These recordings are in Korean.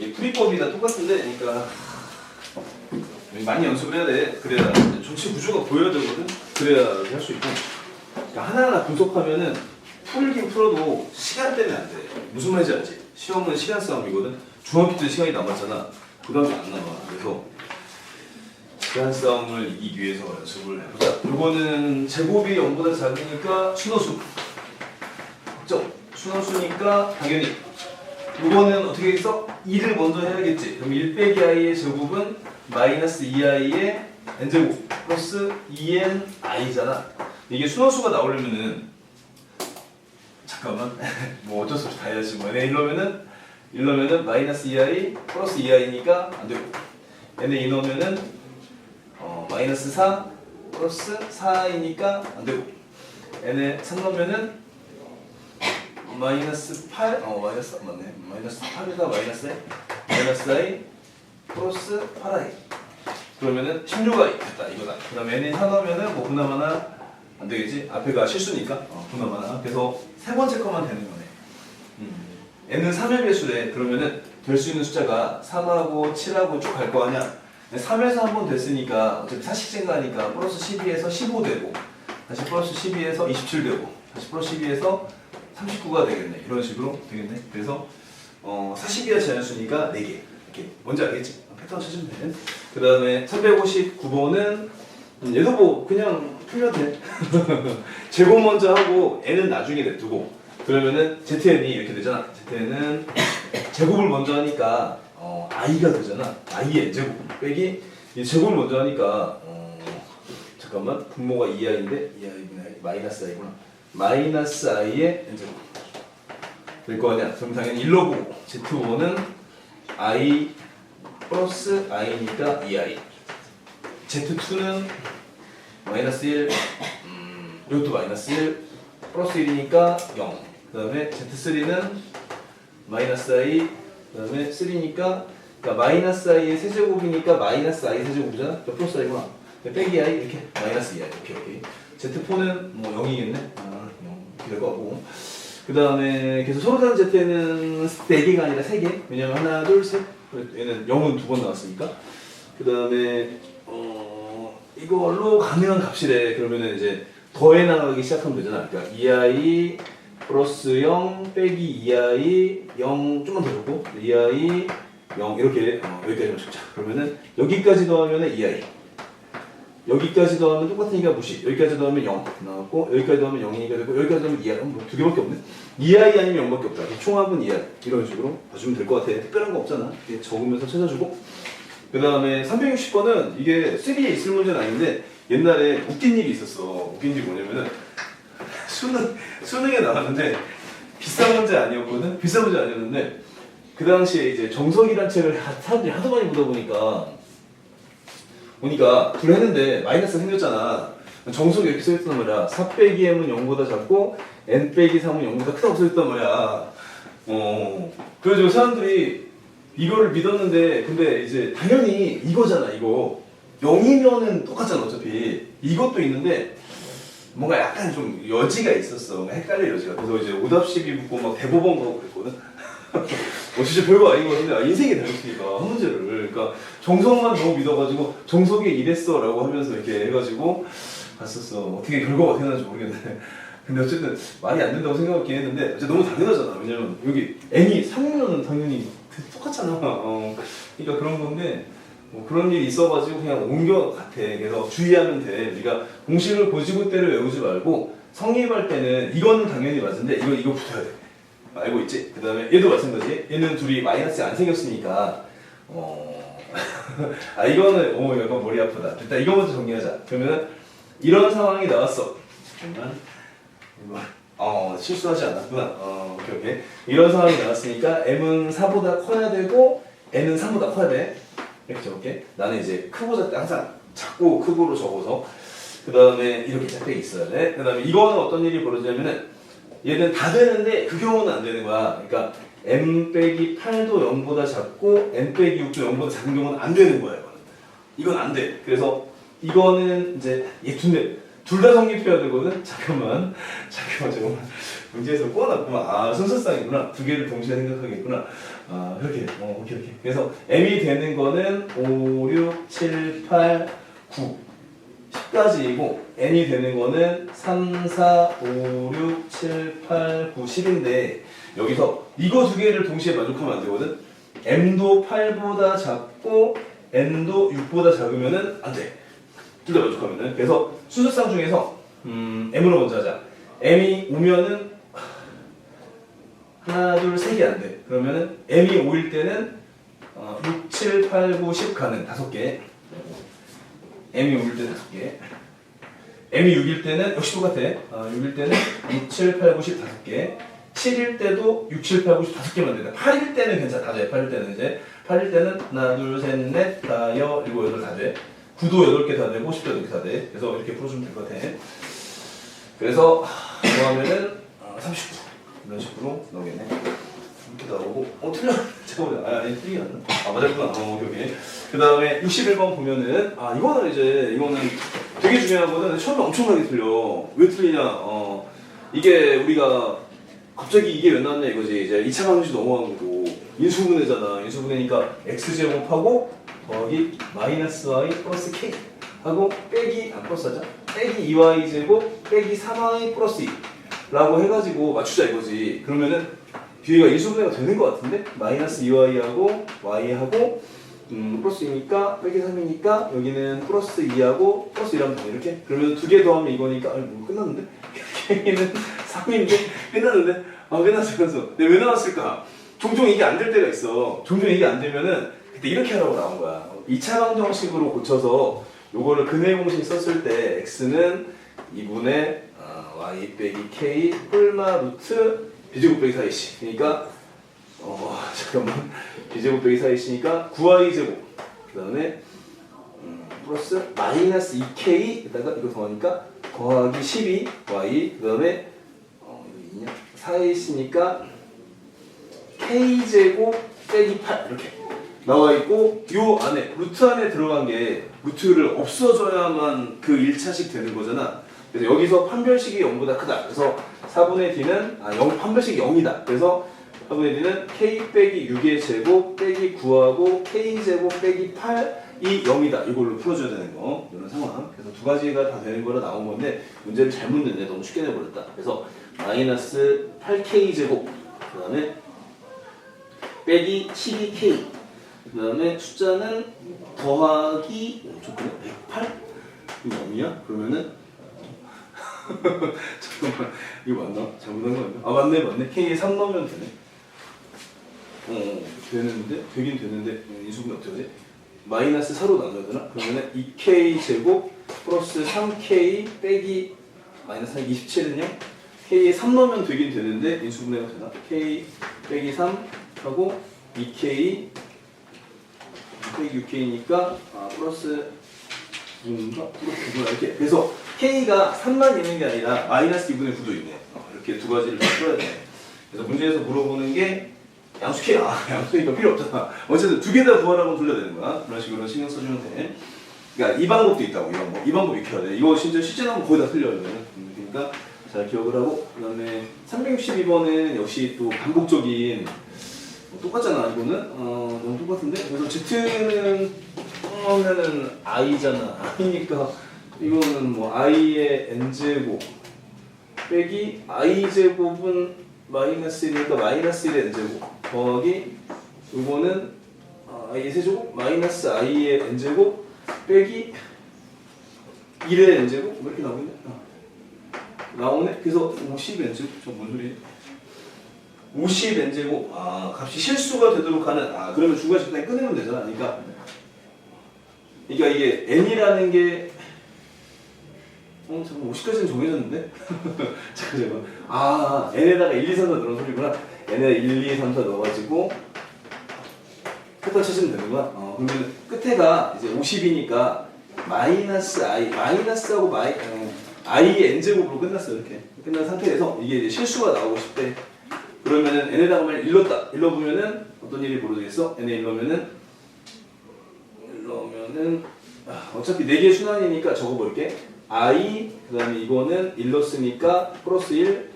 이 풀이법이나 똑같은데, 그러니까 많이 연습을 해야 돼. 그래야 전체 구조가 보여야 되거든. 그래야 할 수 있고. 그러니까 하나하나 분석하면은 풀긴 풀어도 시간 때문에 안 돼. 무슨 말인지 알지? 시험은 시간 싸움이거든. 중학교 때 시간이 남았잖아. 고등학교 안 남아. 그래서 시간 싸움을 이기기 위해서 연습을 해보자. 이거는 제곱이 0보다 작으니까 순호수. 확정. 순호수니까 당연히. 이거는 어떻게 해서 2를 먼저 해야겠지. 그럼 1 빼기 i의 제곱은 마이너스 2i의 n제곱 플러스 2n i잖아. 이게 순호수가 나오려면은 잠깐만 뭐 어쩔 수 없이 다 해야지 뭐 n 이러면은 이러면은 마이너스 2i 플러스 2i니까 안 되고 2 넣으면은 어, 마이너스 4 플러스 4i니까 안 되고 n에 3 넣으면은 마이너스 8, 어 마이너스 맞네. 마이너스 8에다 마이너스 i 마이너스 i 플러스 8i 그러면은 16i 됐다 이거다. 그 다음에 4 넣으면은 뭐 그나마나 안 되겠지? 앞에가 실수니까. 어, 그나마나. 그래서 세 번째 것만 되는 거네. 음. n은 3의 배수래. 그러면은 될 수 있는 숫자가 3하고 7하고 쭉 갈 거 아니야. 3에서 한 번 됐으니까 어차피 사식 증가하니까 플러스 12에서 15 되고 다시 플러스 12에서 27 되고 다시 플러스 12에서 39가 되겠네. 이런 식으로 되겠네. 그래서 어, 사식이야 자연수니까 4개. 이렇게 뭔지 알겠지? 패턴 찾으면 돼 그 다음에 359번은 얘도 뭐 그냥 풀면 돼. 제곱 먼저 하고 n은 나중에 냅두고 그러면은 zn이 이렇게 되잖아. Zn은 제곱을 먼저 하니까 어, i가 되잖아. I의 n제곱 빼기 이 제곱을 먼저 하니까 어, 잠깐만. 분모가 2i인데 2i 마이너스 i구나 마이너스 i의 n제곱 될거 아니야 그럼 당연히 1로 보고. z5는 i 플러스 i니까 2i z2는 마이너스 1 음, 이것도 마이너스 1 플러스 1이니까 0 그 다음에 z3는 마이너스 i 그 다음에 3니까 그러니까 마이너스 i의 세제곱이니까 마이너스 i 세제곱이잖아. 그러니까 플러스 i구나. 빼기 i 이렇게. 마이너스 2i 이렇게 이렇게 z4는 뭐 0이겠네 아, 0 이렇게 될것 같고. 그 다음에 계속 서로 다른 z는 4개가 아니라 3개? 왜냐면 하나 둘셋. 얘는 0은 두 번 나왔으니까. 그 다음에 어 이걸로 가능한 값이래. 그러면은 이제 더해 나가기 시작하면 되잖아. 그러니까 2i 플러스 0 빼기 2i 0 좀만 더 줬고 2i 0 이렇게 어, 여기까지만 적자. 그러면은 여기까지 더하면은 2i 여기까지 더하면 똑같으니까 무시. 여기까지 더하면 0 나왔고 여기까지 더하면 0이니까 되고 여기까지 더하면 2i 뭐 두 개밖에 없네. 2i 아니면 0밖에 없다. 총합은 2i 이런 식으로 봐주면 될 것 같아. 특별한 거 없잖아. 적으면서 찾아주고. 그 다음에 360번은 이게 3에 있을 문제는 아닌데 옛날에 웃긴 일이 있었어. 웃긴 일이 뭐냐면은 수능, 수능에 나왔는데 비싼 문제 아니었거든? 비싼 문제 아니었는데 그 당시에 이제 정석이란 책을 하- 사람들이 하도 많이 보다 보니까 보니까 둘 했는데 마이너스 생겼잖아. 정석이 이렇게 써있단 말이야. 4 빼기 m은 0보다 작고 n 빼기 3은 0보다 크다고 써있단 말이야. 어. 그래서 사람들이 이거를 믿었는데 근데 이제 당연히 이거잖아 이거. 0이면은 똑같잖아 어차피. 이것도 있는데 뭔가 약간 좀 여지가 있었어. 헷갈릴 여지가. 그래서 이제 오답식이 붙고 막 대법원 가고 그랬거든 어 진짜 별거 아니거든요 아, 인생이 다르니까 한 문제를. 그러니까 정석만 너무 믿어가지고 정석이 이랬어 라고 하면서 이렇게 해가지고 갔었어. 어떻게 결과가 어떻게 나는지 모르겠는데. 근데 어쨌든 말이 안 된다고 생각하긴 했는데 어쨌든 너무 당연하잖아. 왜냐면 여기 n이 3이면은 당연히 똑같잖아. 어, 그러니까 그런 건데 뭐 그런 일이 있어가지고 그냥 옮겨 같아. 그래서 주의하면 돼. 네가 공식을 고지고대로 외우지 말고 성립할 때는 이거는 당연히 맞는데 이거 이거 붙어야 돼 알고 있지? 그 다음에 얘도 마찬가지. 얘는 둘이 마이너스 안 생겼으니까. 어... 아 이거는 오 약간 머리 아프다. 일단 이거 먼저 정리하자. 그러면 이런 상황이 나왔어. 잠깐만. 어 실수하지 않았구나. 어 오케이 오케이. 이런 상황이 나왔으니까 m은 4보다 커야 되고 n은 3보다 커야 돼. 이렇게 적을게. 나는 이제 크고 작게 항상 작고 크고로 적어서. 그 다음에 이렇게 작게 있어야 돼 그 다음에 이거는 어떤 일이 벌어지냐면은 얘는 다 되는데 그 경우는 안 되는 거야 그러니까 m 빼기 8도 0보다 작고 n 빼기 6도 0보다 작은 경우는 안 되는 거야 이거는 이건 안 돼. 그래서 이거는 이제 얘 둘, 둘다 성립해야 되거든. 잠깐만, 잠깐만, 잠깐만. 문제에서 꼬아놨구만. 아, 순서상이구나. 두 개를 동시에 생각하겠구나. 아, 그렇게. 어, 오케이, 오케이. 그래서 m이 되는 거는 5, 6, 7, 8, 9. 10까지이고 n이 되는 거는 3, 4, 5, 6, 7, 8, 9, 10인데 여기서 이거 두 개를 동시에 만족하면 안 되거든. m도 8보다 작고 n도 6보다 작으면은 안 돼. 둘 다 만족하면은. 그래서 순서상 중에서 음, m으로 먼저 하자. m이 오면은 하나, 둘, 세 개 안 돼. 그러면은 m이 5일 때는 어, 6, 7, 8, 9, 10 가는 다섯 개. M이 5일 때는 다섯 개. m이 6일 때는 역시 똑같아. 어, 6일 때는 6, 7, 8, 9, 10 다섯 개. 7일 때도 6, 7, 8, 9, 10 다섯 개만 된다. 8일 때는 괜찮아. 다 돼. 8일 때는 이제. 8일 때는 하나, 둘, 셋, 넷, 다, 여, 일곱, 여덟 다 돼. 9도 8개 다 되고 10도 8개 다 돼. 그래서 이렇게 풀어주면 될 것 같아. 그래서 뭐 하면은 어, 39 이런 식으로 나오겠네. 이렇게 나오고 어 틀려 잠깐만 아 아니 틀리지 않나? 아 맞았구나. 어 오케이 오케이. 그 다음에 61번 보면은 아 이거는 이제 이거는 되게 중요한 거는 처음에 엄청나게 틀려. 왜 틀리냐? 어 이게 우리가 갑자기 이게 왜 나왔냐 이거지. 이제 2차 방정식 넘어간 거고 인수분해잖아. 인수분해니까 x 제곱하고 더하기 마이너스 y 플러스 k 하고 빼기 안 플러스 하자. 빼기 2y 제곱 빼기 3y 플러스 2 라고 해가지고 맞추자 이거지. 그러면은 뒤에가 인수분해가 되는 것 같은데? 마이너스 2y하고 y하고 음, 플러스 2니까 빼기 3이니까 여기는 플러스 2하고 플러스 1하면 돼 이렇게? 그러면 두 개 더하면 이거니까 아니 뭐 끝났는데? y는 3인데 끝났는데? 아 끝났어 근데 왜 나왔을까? 종종 이게 안 될 때가 있어. 종종 이게 안 되면은 그때 이렇게 하라고 나온 거야. 2차 방정식으로 고쳐서 요거를 근해 공식 썼을 때 x는 2분의 아, y 빼기 k 뿔마 루트 b제곱 빼기 4이씨 그러니까 어 잠깐만. b제곱 빼기 4이씨니까 9y 제곱 그 다음에 음, 플러스 마이너스 2k 에다가 이거 더하니까 더하기 12y 그 다음에 어 이거 있냐? 4이씨니까 k제곱 빼기 8 이렇게 나와 있고 요 안에 루트 안에 들어간 게 루트를 없어져야만 그 1차식 되는 거잖아. 그래서 여기서 판별식이 0보다 크다. 그래서 4분의 d는 아 0, 판별식이 0이다. 그래서 4분의 d는 k 빼기 6의 제곱 빼기 9하고 k 제곱 빼기 8이 0이다. 이걸로 풀어줘야 되는 거 이런 상황. 그래서 두 가지가 다 되는 거로 나온 건데 문제를 잘못 냈네. 너무 쉽게 내버렸다. 그래서 마이너스 8k 제곱 그 다음에 빼기 12k 그 다음에 숫자는 더하기 어, 잠깐만 108? 이거 맞냐? 그러면은 잠깐만 이거 맞나? 잘못한 거 아니야? 아 맞네 맞네 K에 3 넣으면 되네 어 되는데? 되긴 되는데 음, 이 수분이 어떻게 하지? 마이너스 4로 나눠야 되나? 그러면은 2K 제곱 플러스 3K 빼기 마이너스 27은요? K에 3 넣으면 되긴 되는데 인수분해가 되나? K 빼기 3 하고 2K 빼기 6K니까 아, 플러스 9인가? 플러스 9가 이렇게 그래서 K가 3만 있는 게 아니라 마이너스 2분의 9도 있네. 어, 이렇게 두 가지를 다 풀어야 돼. 그래서 문제에서 물어보는 게 양수K 아 양수K가 필요 없잖아. 어쨌든 두 개 다 구하라고 돌려야 되는 거야. 그런 식으로 신경 써주면 돼. 그러니까 이 방법도 있다고 이 방법 이 방법 익혀야 돼. 이거 진짜 실제 나오면 거의 다 틀려요 그러니까 잘 기억을 하고 그 다음에 362번은 역시 또 반복적인 뭐 똑같잖아 이거는. 어 너무 똑같은데? 그래서 Z는 하면은 i잖아. i니까 이거는 뭐 i의 n 제곱 빼기 i 제곱은 마이너스 1이니까 마이너스 1의 n 제곱 더하기 이거는 어, i의 세제곱 마이너스 i의 n 제곱 빼기 1의 n 제곱 왜 이렇게 나오겠냐 어. 나오네? 그래서 50 n 제곱? 저뭔 소리야 50 n제곱. 아 값이 실수가 되도록 하는 아 그러면 중간식 그냥 끊으면 되잖아. 그러니까 그러니까 이게 n이라는 게 어, 잠깐 50까지는 정해졌는데? 잠깐 잠깐 아 n에다가 1, 2, 3, 4 넣은 소리구나 n에다 1, 2, 3, 4 넣어가지고 패턴 찾으면 되는구나 어, 그러면 끝에가 이제 50이니까 마이너스 i 마이너스하고 마이 어, i의 n제곱으로 끝났어 이렇게 끝난 상태에서 이게 이제 실수가 나오고 싶대 그러면은 n에다가 만약 일렀다. 일러보면은 어떤 일이 벌어지겠어? n에 일러면은 일러면은 아, 어차피 4개 순환이니까 적어볼게. I 그 다음에 이거는 일렀으니까 플러스 1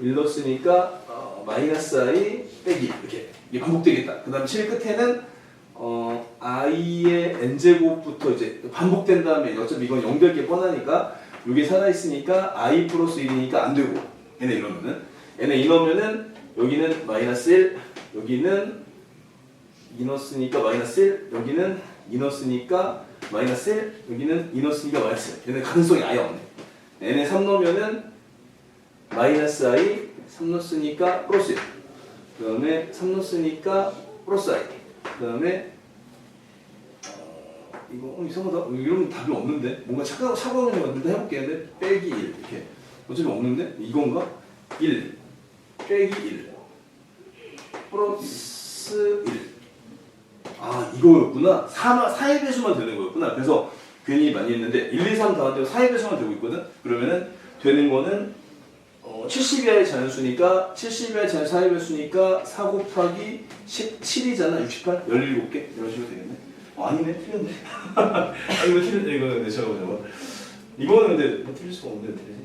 1 넣었으니까 어, 마이너스 i 빼기. 이렇게. 이게 반복되겠다. 그 다음 7 끝에는 어, i의 n제곱부터 이제 반복된 다음에 어차피 이건 0될 게 뻔하니까 이게 살아있으니까 i 플러스 1이니까 안 되고. 얘네 이러면은. 얘네 이러면은 여기는 마이너스 1 여기는 2 넣었으니까 마이너스 1 여기는 2 넣었으니까 마이너스 1 여기는 2 넣었으니까 마이너스 1 얘네 가능성이 아예 없네. 얘네 3 넣으면은 마이너스 i 3 넣었으니까 플러스 1 그 다음에 3 넣었으니까 플러스 i. 그 다음에 어, 이거 어, 이상하다. 어, 이러면 답이 없는데? 뭔가 착각 착각하는 것 같은데? 해볼게. 근데 빼기 1 이렇게. 어차피 없는데? 이건가? 1 빼기 1 플러스 1 아 이거였구나. 4, 4의 배수만 되는 거였구나. 그래서 괜히 많이 했는데 1, 2, 3 다한테 4의 배수만 되고 있거든? 그러면은 되는 거는 어, 70이하의 자연수니까 70이하의 자연수 4의 배수니까 4 곱하기 17이잖아. 68 17개? 이런 식으로 되겠네. 어, 아니네. 틀렸네. 아 이거 틀렸네. 이거 근데 잠깐만 잠깐만 이거는 근데 뭐 틀릴 수가 없는데 되지?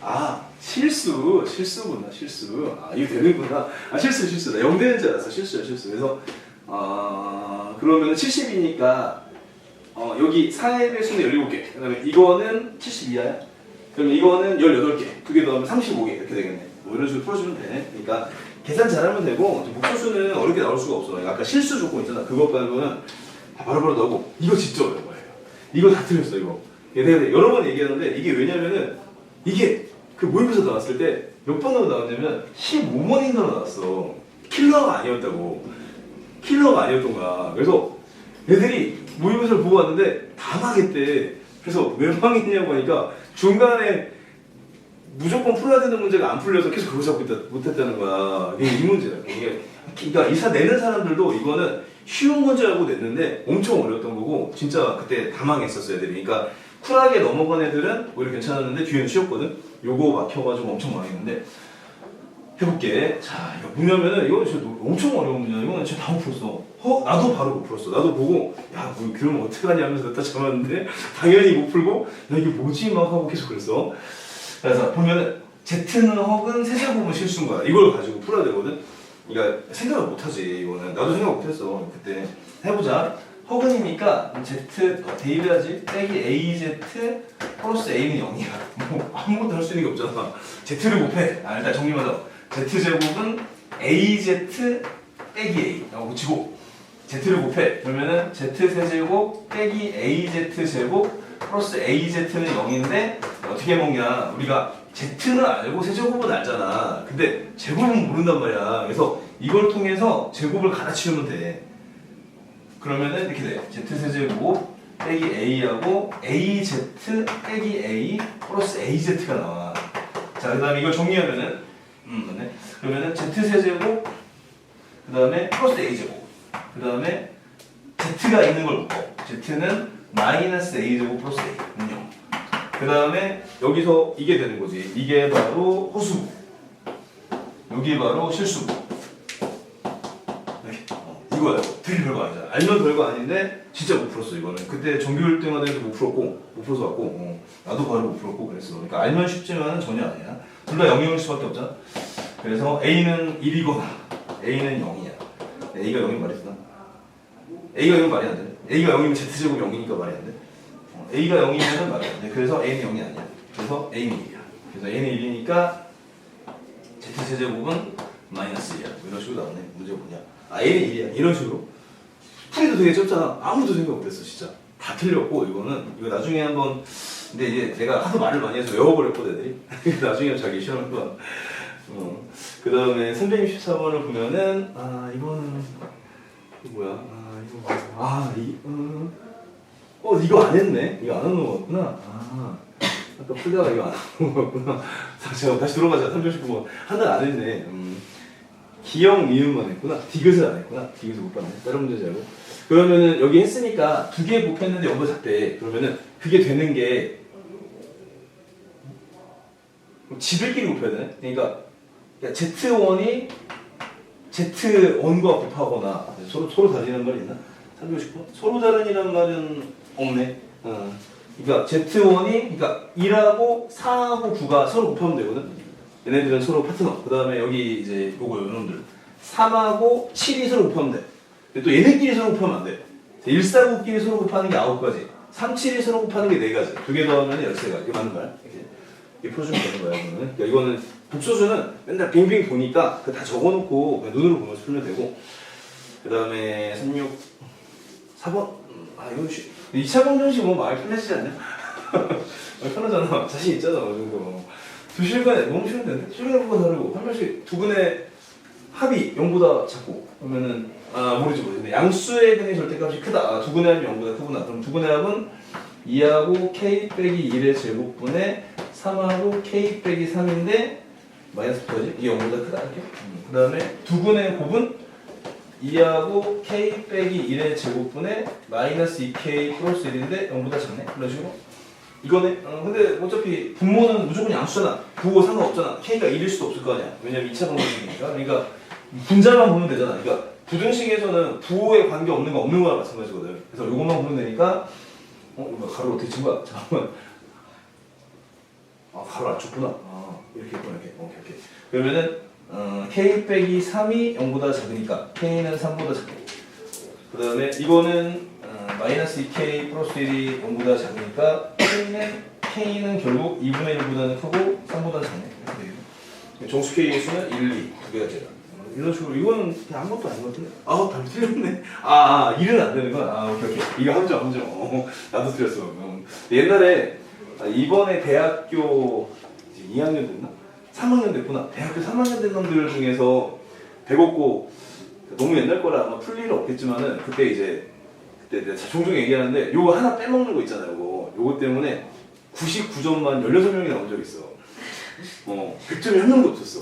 아 실수. 실수구나. 실수. 아 이거 되는구나. 아 실수 실수다 0 되는 줄 알았어. 실수야 실수. 그래서 아 그러면 70이니까 어, 여기 4의 배수는 17개. 그 다음에 이거는 72야야? 그럼 이거는 18개. 두 개 더하면 35개. 이렇게 되겠네. 뭐 이런 식으로 풀어주면 돼. 그러니까 계산 잘하면 되고 목표수는 어렵게 나올 수가 없어 아까 실수 조건 있잖아. 그것 말고는 다 바로바로 나오고 이거 진짜 어려운 거예요. 이거 다 틀렸어 이거. 내가 여러 번 얘기하는데 이게 왜냐면은 이게 그 모의고사 나왔을 때 몇 번으로 나왔냐면 15번인가 나왔어. 킬러가 아니었다고 킬러가 아니었던 거야. 그래서 애들이 모의고사를 보고 왔는데 다 망했대. 그래서 왜 망했냐고 하니까 중간에 무조건 풀어야 되는 문제가 안 풀려서 계속 그거 잡고 있다, 못했다는 거야. 이게 이 문제야. 이게 그러니까 이사 내는 사람들도 이거는 쉬운 문제 알고 냈는데 엄청 어려웠던 거고 진짜 그때 다 망했었어 애들이. 그러니까 쿨하게 넘어간 애들은 오히려 괜찮았는데 뒤에는 쉬웠거든. 요거 막혀가지고 엄청 망했는데 해볼게. 자 이거 뭐냐면은 이거 진짜 노- 엄청 어려운 문제야 이거는 진짜 다 못 풀었어. 허 나도 바로 못 풀었어. 나도 보고 야 뭐 그러면 어떡하냐 하면서 냈다 잡았는데 당연히 못 풀고 야 이게 뭐지? 막 하고 계속 그랬어. 그래서 보면은 Z는 혹은 세제곱은 실수인 거야. 이걸 가지고 풀어야 되거든. 그러니까 생각을 못 하지 이거는. 나도 생각 못 했어 그때. 해보자. 허근이니까 Z 어, 대입해야지. 빼기 AZ 플러스 A는 0이야. 뭐 아무것도 할 수 있는 게 없잖아. Z를 곱해. 아 일단 정리하자 Z제곱은 AZ 빼기 A. 라고 붙이고. Z를 곱해. 그러면은 Z 세제곱 빼기 AZ 제곱 플러스 AZ는 0인데 어떻게 먹냐? 우리가 Z는 알고 세제곱은 알잖아. 근데 제곱은 모른단 말이야. 그래서 이걸 통해서 제곱을 갈아치우면 돼. 그러면은 이렇게 돼요. z세제곱 빼기 a하고 az 빼기 a 플러스 az가 나와. 자, 그 다음에 이걸 정리하면은 음, 맞네. 그러면은 z세제곱 그 다음에 플러스 a제곱 그 다음에 z가 있는 걸 묶어. z는 마이너스 a제곱 플러스 a 는 0. 그 다음에 여기서 이게 되는 거지. 이게 바로 호수부. 여기 바로 실수부. 이거야. 되게 별거 아니잖아. 알면 별거 아닌데 진짜 못 풀었어 이거는. 그때 정규일 때마다 해도 못 풀었고 못 풀어서 왔고 어, 나도 바로 못 풀었고 그랬어. 그러니까 알면 쉽지만은 전혀 아니야. 둘 다 0일 수밖에 없잖아. 그래서 A는 1이거나 A는 0이야. A가 0이 말이 되나? A가 0이 말이 안 돼. A가 0이면 Z제곱 0이니까 말이 안 돼. 어, A가 0이면 말이 안 돼. 그래서 A는 0이 아니야. 그래서 A는 1이야. 그래서 A는 1이니까 Z제곱은 마이너스 1이야. 뭐 이런 식으로 나오네. 문제 뭐냐. 아, A는 1이야. 이런 식으로. 풀이도 되게 짧잖아. 아무도 생각 못했어, 진짜. 다 틀렸고, 이거는. 이거 나중에 한번. 근데 이제 내가 하도 말을 많이 해서 외워버렸거든, 애들이. 나중에 자기 시험을 봐. 어. 그 다음에 364번을 보면은, 아, 이거는. 이거 뭐야? 아, 이거 뭐야? 아, 이, 어. 어, 이거 안 했네. 이거 안 하는 거 같구나. 아. 아까 풀다가 이거 안 하는 거 같구나. 자, 제가 다시 들어가자. 369번. 한 달 안 했네. 음. 기억 미음만 했구나. 디귿을 안 했구나. 디귿을 못 봤네. 다른 문제 자고. 그러면은 여기 했으니까 두개 곱했는데 연거 작대. 그러면은 그게 되는 게 지들끼리 곱해야 되네. 그러니까 Z1이 Z1과 곱하거나 서로 서로 다르는 말이 있나? 360번? 서로 다른이란 말은 없네. 어. 그러니까 Z1이 그러니까 1하고 4하고 9가 서로 곱하면 되거든. 얘네들은 서로 파트너. 그 다음에 여기 이제 요거 요놈들 3하고 7이 서로 곱하면 돼. 근데 또 얘네끼리 서로 곱하면 안 돼. 149끼리 서로 곱하는 게 9가지. 3, 7이 서로 곱하는 게 4가지. 두 개 더하면 13가지. 이거 맞는 거야? 이렇게 풀어주면 되는 거야. 이거는. 그러니까 이거는 복소수는 맨날 빙빙 보니까 다 적어놓고 그냥 눈으로 보면서 풀면 되고 그 다음에 36 4번 아 이거 쉬 2차 방정식 뭐 많이 편해지지 않냐? 편하잖아 자신 있잖아 어느 정도 두 실간에 너무 쉬운데 실간보다 다르고 한 번씩 두 근의 합이 0보다 작고 그러면은 아 모르지 모르지. 근데 양수의 근의 절대값이 크다. 아, 두 근의 합이 0보다 크구나. 그럼 두 근의 합은 2하고 k 빼기 1의 제곱분의 3하고 k 빼기 3인데 마이너스 뭐지? 이게 0보다 크다 이렇게? 그 다음에 두 근의 곱은 2하고 k 빼기 1의 제곱분의 마이너스 2k 플러스 1인데 0보다 작네? 그런 식으로? 이거네? 어, 근데 어차피 분모는 무조건 양수잖아 부호 상관없잖아. k가 1일 수도 없을 거 아니야. 왜냐면 2차 방정식이니까. 그러니까 분자만 보면 되잖아. 그러니까 부등식에서는 부호에 관계 없는 거 없는 거랑 마찬가지거든. 그래서 이것만 보면 되니까 어 이거 가로 어떻게 친 거야. 잠깐만. 아 가로 안 쳤구나. 아 이렇게 했구나 이렇게. 오케이 오케이. 그러면은 어, k 빼기 3이 0보다 작으니까. K는 3보다 작고 그 다음에 이거는 어, 마이너스 2k 플러스 1이 0보다 작으니까 k는 k는 결국 2분의 1보다는 크고 3보다 작네 되겠네. 정수 k의 수는 1, 2 두 개가 제가 이런 식으로 이거는 그냥 아무것도 아닌 것 같은데 아 답이 틀렸네 아, 아 1은 안 되는 거야 아 오케이 오케이 이거 함정 함정 어, 나도 틀렸어 음. 옛날에 아, 이번에 대학교 이제 2학년 됐나? 3학년 됐구나. 대학교 3학년 된 놈들 중에서 배웠고 너무 옛날 거라 아마 풀 일은 없겠지만은 그때 이제 그때 내가 종종 얘기하는데 요거 하나 빼먹는 거 있잖아요. 요거 요거 때문에 99점만 16명이 나온 적 있어. 어, 100점이 한 명도 없었어.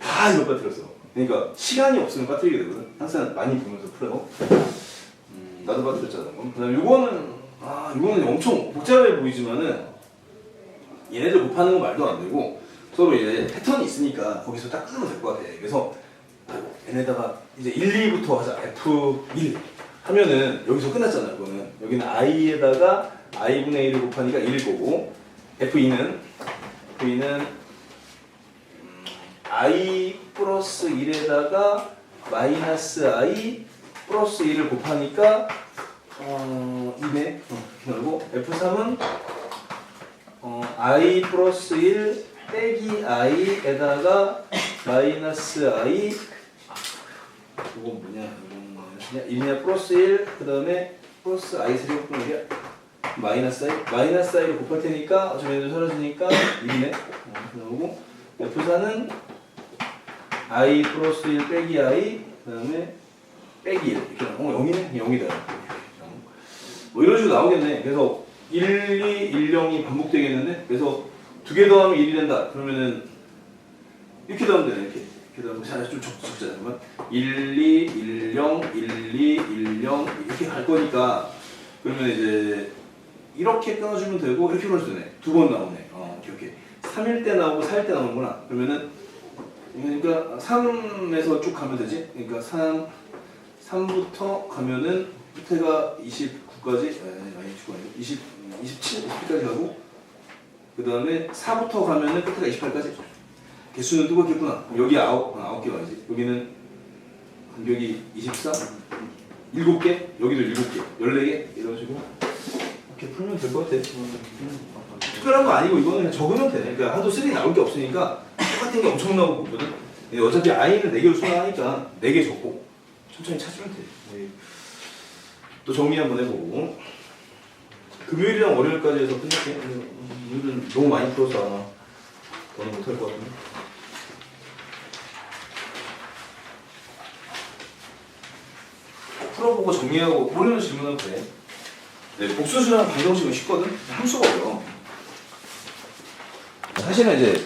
다 이거 빠뜨렸어. 그러니까 시간이 없으면 빠뜨리게 되거든. 항상 많이 보면서 풀어. 음, 나도 빠뜨렸잖아. 그 다음 요거는 아 이거는 엄청 복잡해 보이지만은 얘네들 곱하는 건 말도 안 되고 서로 이제 패턴이 있으니까 거기서 딱 끊으면 될 것 같아. 그래서 얘네다가 이제 1, 2부터 하자. F1 하면은 여기서 끝났잖아. 그거는 여기는 i에다가 i분의 1을 곱하니까 1일 거고 F2는 F2는 i 플러스 1에다가 마이너스 i 플러스 1을 곱하니까 어 2네. 어, 나오고 F3은 어, i 플러스 1 빼기 i에다가 마이너스 i. 이건 뭐냐 이거냐? 1이냐 플러스 1그 다음에 플러스 i 세제곱분 1이야 마이너스 i 마이너스 i를 곱할 테니까 어차피 얘도 사라지니까 1이네. 어, 나오고 F4는 i 플러스 1 빼기 i 그 다음에 빼기 1 이렇게 나오고 어 0이네 0이다. 뭐 이런 식으로 나오겠네. 그래서 1, 2, 1, 0이 반복되겠는데? 그래서 두 개 더하면 1이 된다. 그러면은 이렇게 더하면 되네 이렇게. 이렇게 더하면 자, 좀 적, 적자. 잠깐만. 1, 2, 1, 0, 1, 2, 1, 0 이렇게 갈 거니까 그러면 이제 이렇게 끊어주면 되고 이렇게 끊어주면 되네. 두 번 나오네. 어, 오케이 오케이. 3일 때 나오고 4일 때 나오는구나. 그러면은 그러니까 3에서 쭉 가면 되지? 그러니까 3 3부터 가면은 끝에가 29까지? 아니 29 아니고 20 27, 20까지 가고 그 다음에 4부터 가면은 끝에가 28까지? 개수는 뜨겁겠구나. 여기 9, 아, 9개 와야지. 여기는 간격이 24 7개? 여기도 7개. 14개? 이런 식으로 것 같아 특별한 거 아니고 이거는 그냥 적으면 돼 그러니까 하도 3 나올 게 없으니까 똑같은 게 엄청 나오고 있거든 근데 어차피 i는 4개로 수능하니까 4개 적고 천천히 찾으면 돼 네. 또 정리 한번 해보고 금요일이랑 월요일까지 해서 끝낼게. 음, 오늘은 너무 많이 풀어서 아마 더는 못할 것 같은데. 풀어보고 정리하고 모르는 질문은 그래. 네, 복수수랑 방정식은 쉽거든. 함수가 어려워. 사실은 이제